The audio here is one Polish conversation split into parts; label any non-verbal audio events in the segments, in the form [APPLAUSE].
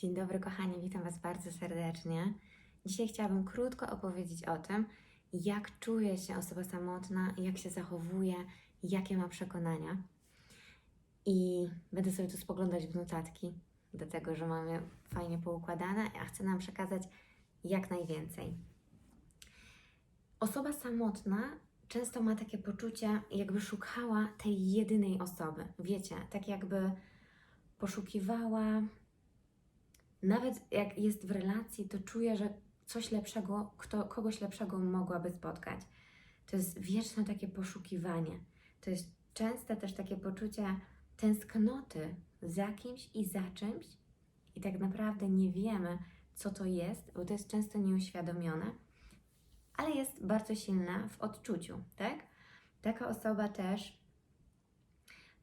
Dzień dobry, kochani, witam Was bardzo serdecznie. Dzisiaj chciałabym krótko opowiedzieć o tym, jak czuje się osoba samotna, jak się zachowuje, jakie ma przekonania. I będę sobie tu spoglądać w notatki, dlatego że mamy fajnie poukładane, a chcę nam przekazać jak najwięcej. Osoba samotna często ma takie poczucie, jakby szukała tej jedynej osoby. Wiecie, tak jakby poszukiwała nawet jak jest w relacji, to czuje, że coś lepszego, kto, kogoś lepszego mogłaby spotkać. To jest wieczne takie poszukiwanie. To jest częste też takie poczucie tęsknoty za kimś i za czymś, i tak naprawdę nie wiemy, co to jest, bo to jest często nieuświadomione, ale jest bardzo silna w odczuciu, tak? Taka osoba też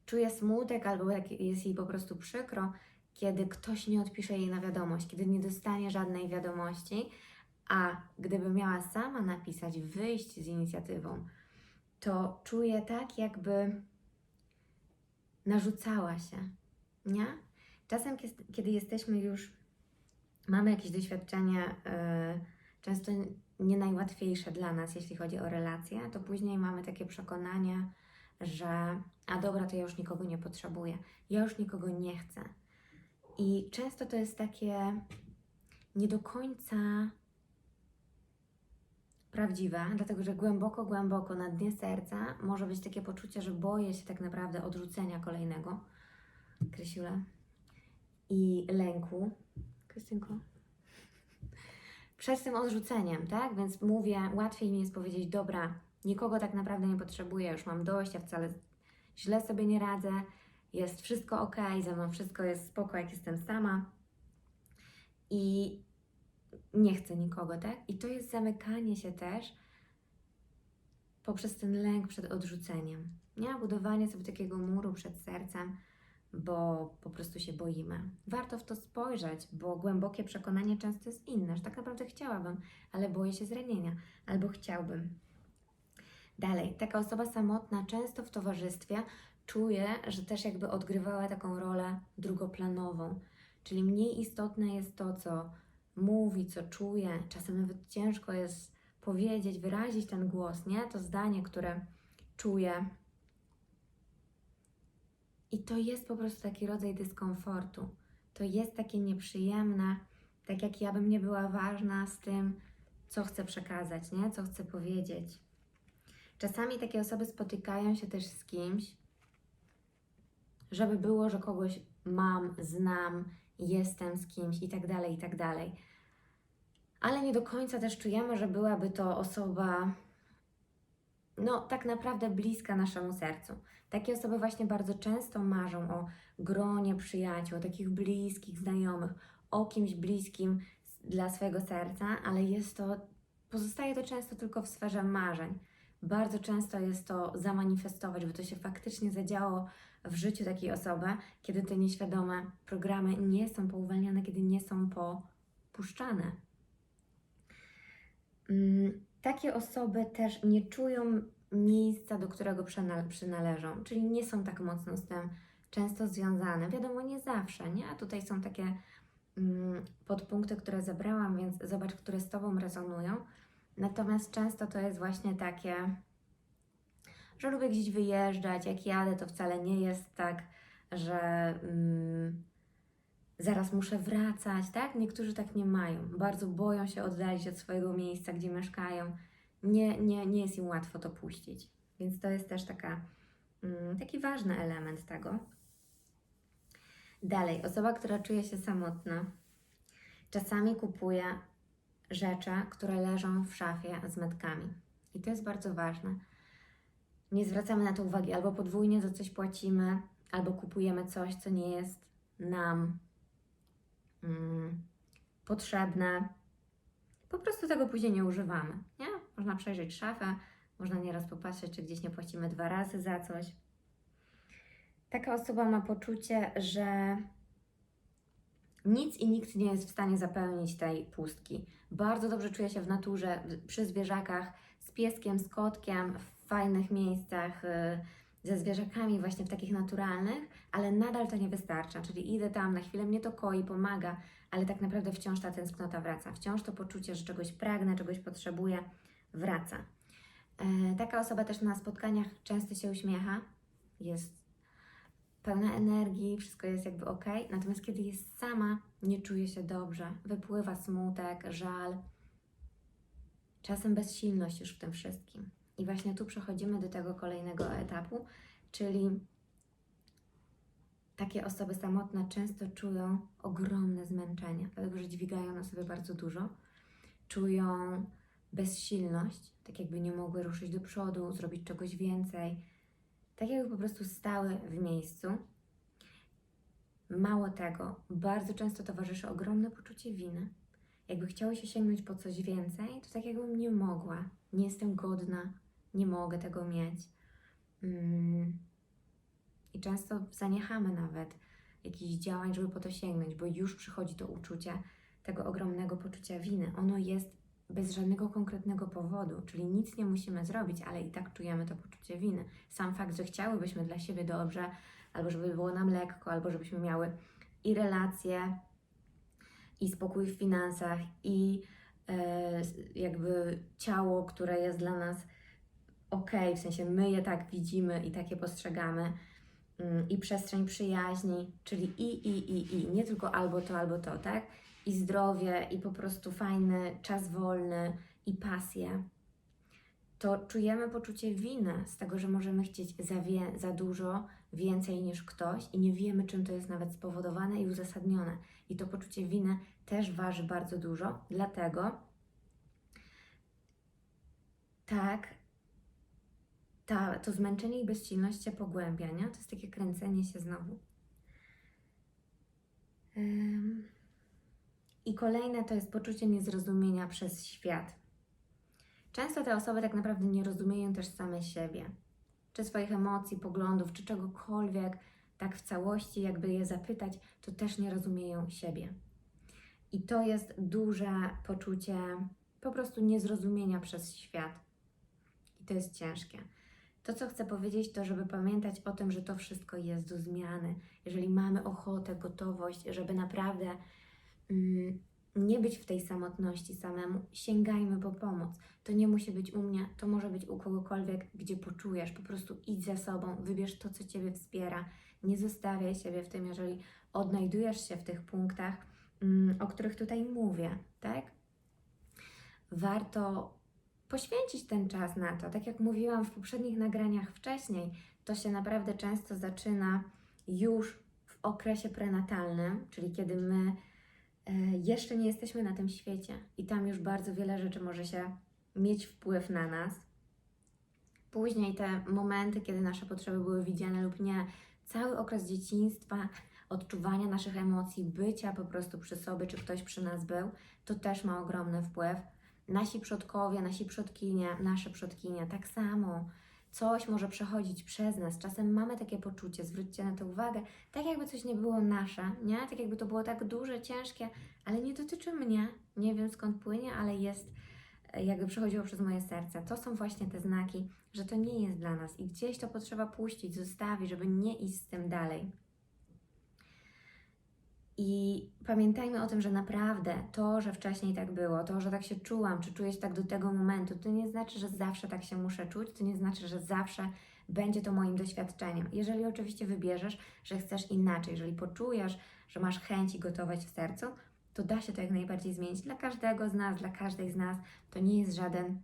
czuje smutek albo jest jej po prostu przykro, kiedy ktoś nie odpisze jej na wiadomość, kiedy nie dostanie żadnej wiadomości, a gdyby miała sama napisać, wyjść z inicjatywą, to czuje tak, jakby narzucała się, nie? Czasem, kie- kiedy jesteśmy już, mamy jakieś doświadczenie, yy, często nie najłatwiejsze dla nas, jeśli chodzi o relacje, to później mamy takie przekonanie, że a dobra, to ja już nikogo nie potrzebuję, ja już nikogo nie chcę. I często to jest takie nie do końca prawdziwe, dlatego że głęboko, głęboko na dnie serca może być takie poczucie, że boję się tak naprawdę odrzucenia kolejnego. Krysiula. I lęku. Krystynko. Przed tym odrzuceniem, tak? Więc mówię, łatwiej mi jest powiedzieć, dobra, nikogo tak naprawdę nie potrzebuję, już mam dość, ja wcale źle sobie nie radzę, jest wszystko ok, ze mną wszystko jest spoko, jak jestem sama i nie chcę nikogo, tak? I to jest zamykanie się też poprzez ten lęk przed odrzuceniem, nie? Budowanie sobie takiego muru przed sercem, bo po prostu się boimy. Warto w to spojrzeć, bo głębokie przekonanie często jest inne, że tak naprawdę chciałabym, ale boję się zranienia, albo chciałbym. Dalej, taka osoba samotna często w towarzystwie czuje, że też jakby odgrywała taką rolę drugoplanową, czyli mniej istotne jest to, co mówi, co czuje. Czasem nawet ciężko jest powiedzieć, wyrazić ten głos, nie? To zdanie, które czuje. I to jest po prostu taki rodzaj dyskomfortu. To jest takie nieprzyjemne, tak jak ja bym nie była ważna z tym, co chcę przekazać, nie? Co chcę powiedzieć. Czasami takie osoby spotykają się też z kimś, żeby było, że kogoś mam, znam, jestem z kimś i tak dalej, i tak dalej. Ale nie do końca też czujemy, że byłaby to osoba, no tak naprawdę bliska naszemu sercu. Takie osoby właśnie bardzo często marzą o gronie przyjaciół, o takich bliskich znajomych, o kimś bliskim dla swojego serca, ale jest to, pozostaje to często tylko w sferze marzeń. Bardzo często jest to zamanifestować, by to się faktycznie zadziało w życiu takiej osoby, kiedy te nieświadome programy nie są pouwalniane, kiedy nie są popuszczane. Mm, Takie osoby też nie czują miejsca, do którego przynal- przynależą, czyli nie są tak mocno z tym często związane. Wiadomo, nie zawsze, nie? A tutaj są takie mm, podpunkty, które zebrałam, więc zobacz, które z Tobą rezonują. Natomiast często to jest właśnie takie, że lubię gdzieś wyjeżdżać. Jak jadę, to wcale nie jest tak, że mm, zaraz muszę wracać, tak? Niektórzy tak nie mają. Bardzo boją się oddalić od swojego miejsca, gdzie mieszkają. Nie, nie, nie jest im łatwo to puścić. Więc to jest też taka, mm, taki ważny element tego. Dalej, osoba, która czuje się samotna, czasami kupuje rzeczy, które leżą w szafie z metkami. I to jest bardzo ważne. Nie zwracamy na to uwagi, albo podwójnie za coś płacimy, albo kupujemy coś, co nie jest nam mm, potrzebne. Po prostu tego później nie używamy. Nie? Można przejrzeć szafę, można nieraz popatrzeć, czy gdzieś nie płacimy dwa razy za coś. Taka osoba ma poczucie, że nic i nikt nie jest w stanie zapełnić tej pustki. Bardzo dobrze czuje się w naturze, przy zwierzakach, z pieskiem, z kotkiem, w fajnych miejscach, y, ze zwierzakami właśnie w takich naturalnych, ale nadal to nie wystarcza. Czyli idę tam, na chwilę mnie to koi, pomaga, ale tak naprawdę wciąż ta tęsknota wraca. Wciąż to poczucie, że czegoś pragnę, czegoś potrzebuję, wraca. E, taka osoba też na spotkaniach często się uśmiecha, jest pełna energii, wszystko jest jakby ok. Natomiast kiedy jest sama, nie czuje się dobrze, wypływa smutek, żal, czasem bezsilność już w tym wszystkim. I właśnie tu przechodzimy do tego kolejnego etapu, czyli takie osoby samotne często czują ogromne zmęczenie, dlatego że dźwigają na sobie bardzo dużo, czują bezsilność, tak jakby nie mogły ruszyć do przodu, zrobić czegoś więcej, tak jakby po prostu stały w miejscu. Mało tego, bardzo często towarzyszy ogromne poczucie winy. Jakby chciało się sięgnąć po coś więcej, to tak jakbym nie mogła, nie jestem godna, nie mogę tego mieć. Mm. I często zaniechamy nawet jakichś działań, żeby po to sięgnąć, bo już przychodzi to uczucie tego ogromnego poczucia winy. Ono jest bez żadnego konkretnego powodu, czyli nic nie musimy zrobić, ale i tak czujemy to poczucie winy. Sam fakt, że chciałybyśmy dla siebie dobrze, albo żeby było nam lekko, albo żebyśmy miały i relacje, i spokój w finansach, i e, jakby ciało, które jest dla nas ok, w sensie my je tak widzimy i takie postrzegamy, mm, i przestrzeń przyjaźni, czyli i, i, i, i, nie tylko albo to, albo to, tak? I zdrowie, i po prostu fajny czas wolny, i pasję, to czujemy poczucie winy z tego, że możemy chcieć za, wie, za dużo, więcej niż ktoś i nie wiemy, czym to jest nawet spowodowane i uzasadnione. I to poczucie winy też waży bardzo dużo, dlatego tak, ta, to zmęczenie i bezsilność się pogłębia, nie? To jest takie kręcenie się znowu. Ym. I kolejne to jest poczucie niezrozumienia przez świat. Często te osoby tak naprawdę nie rozumieją też same siebie, czy swoich emocji, poglądów, czy czegokolwiek, tak w całości, jakby je zapytać, to też nie rozumieją siebie. I to jest duże poczucie po prostu niezrozumienia przez świat. I to jest ciężkie. To, co chcę powiedzieć, to żeby pamiętać o tym, że to wszystko jest do zmiany. Jeżeli mamy ochotę, gotowość, żeby naprawdę nie być w tej samotności samemu, sięgajmy po pomoc. To nie musi być u mnie, to może być u kogokolwiek, gdzie poczujesz. Po prostu idź za sobą, wybierz to, co Ciebie wspiera. Nie zostawiaj siebie w tym, jeżeli odnajdujesz się w tych punktach, mm, o których tutaj mówię, tak? Warto poświęcić ten czas na to. Tak jak mówiłam w poprzednich nagraniach wcześniej, to się naprawdę często zaczyna już w okresie prenatalnym, czyli kiedy my jeszcze nie jesteśmy na tym świecie i tam już bardzo wiele rzeczy może się mieć wpływ na nas. Później te momenty, kiedy nasze potrzeby były widziane lub nie, cały okres dzieciństwa, odczuwania naszych emocji, bycia po prostu przy sobie, czy ktoś przy nas był, to też ma ogromny wpływ. Nasi przodkowie, nasi przodkinie, nasze przodkinie, tak samo. Coś może przechodzić przez nas. Czasem mamy takie poczucie, zwróćcie na to uwagę, tak jakby coś nie było nasze, nie? Tak jakby to było tak duże, ciężkie, ale nie dotyczy mnie. Nie wiem skąd płynie, ale jest e, jakby przechodziło przez moje serce. To są właśnie te znaki, że to nie jest dla nas i gdzieś to potrzeba puścić, zostawić, żeby nie iść z tym dalej. I pamiętajmy o tym, że naprawdę to, że wcześniej tak było, to, że tak się czułam, czy czuję się tak do tego momentu, to nie znaczy, że zawsze tak się muszę czuć, to nie znaczy, że zawsze będzie to moim doświadczeniem. Jeżeli oczywiście wybierzesz, że chcesz inaczej, jeżeli poczujesz, że masz chęć i gotowość w sercu, to da się to jak najbardziej zmienić. Dla każdego z nas, dla każdej z nas to nie jest żaden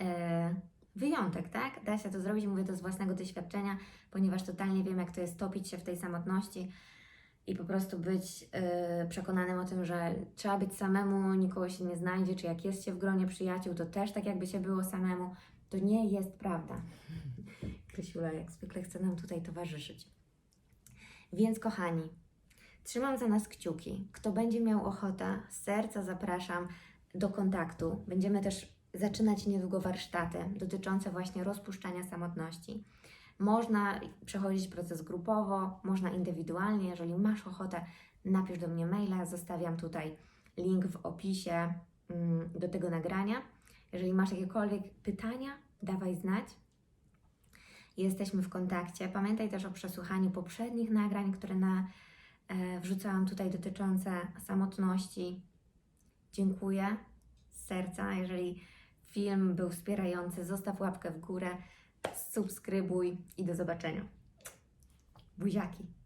e, wyjątek, tak? Da się to zrobić, mówię to z własnego doświadczenia, ponieważ totalnie wiem, jak to jest topić się w tej samotności i po prostu być e, przekonanym o tym, że trzeba być samemu, nikogo się nie znajdzie, czy jak jest się w gronie przyjaciół, to też tak jakby się było samemu. To nie jest prawda. [LAUGHS] Krysiula jak zwykle chce nam tutaj towarzyszyć. Więc kochani, trzymam za nas kciuki. Kto będzie miał ochotę, serca zapraszam do kontaktu. Będziemy też zaczynać niedługo warsztaty dotyczące właśnie rozpuszczania samotności. Można przechodzić proces grupowo, można indywidualnie. Jeżeli masz ochotę, napisz do mnie maila, zostawiam tutaj link w opisie mm, do tego nagrania. Jeżeli masz jakiekolwiek pytania, dawaj znać. jesteśmy w kontakcie. Pamiętaj też o przesłuchaniu poprzednich nagrań, które na, e, wrzucałam tutaj dotyczące samotności. Dziękuję z serca. Jeżeli film był wspierający, zostaw łapkę w górę, subskrybuj i do zobaczenia. Buziaki.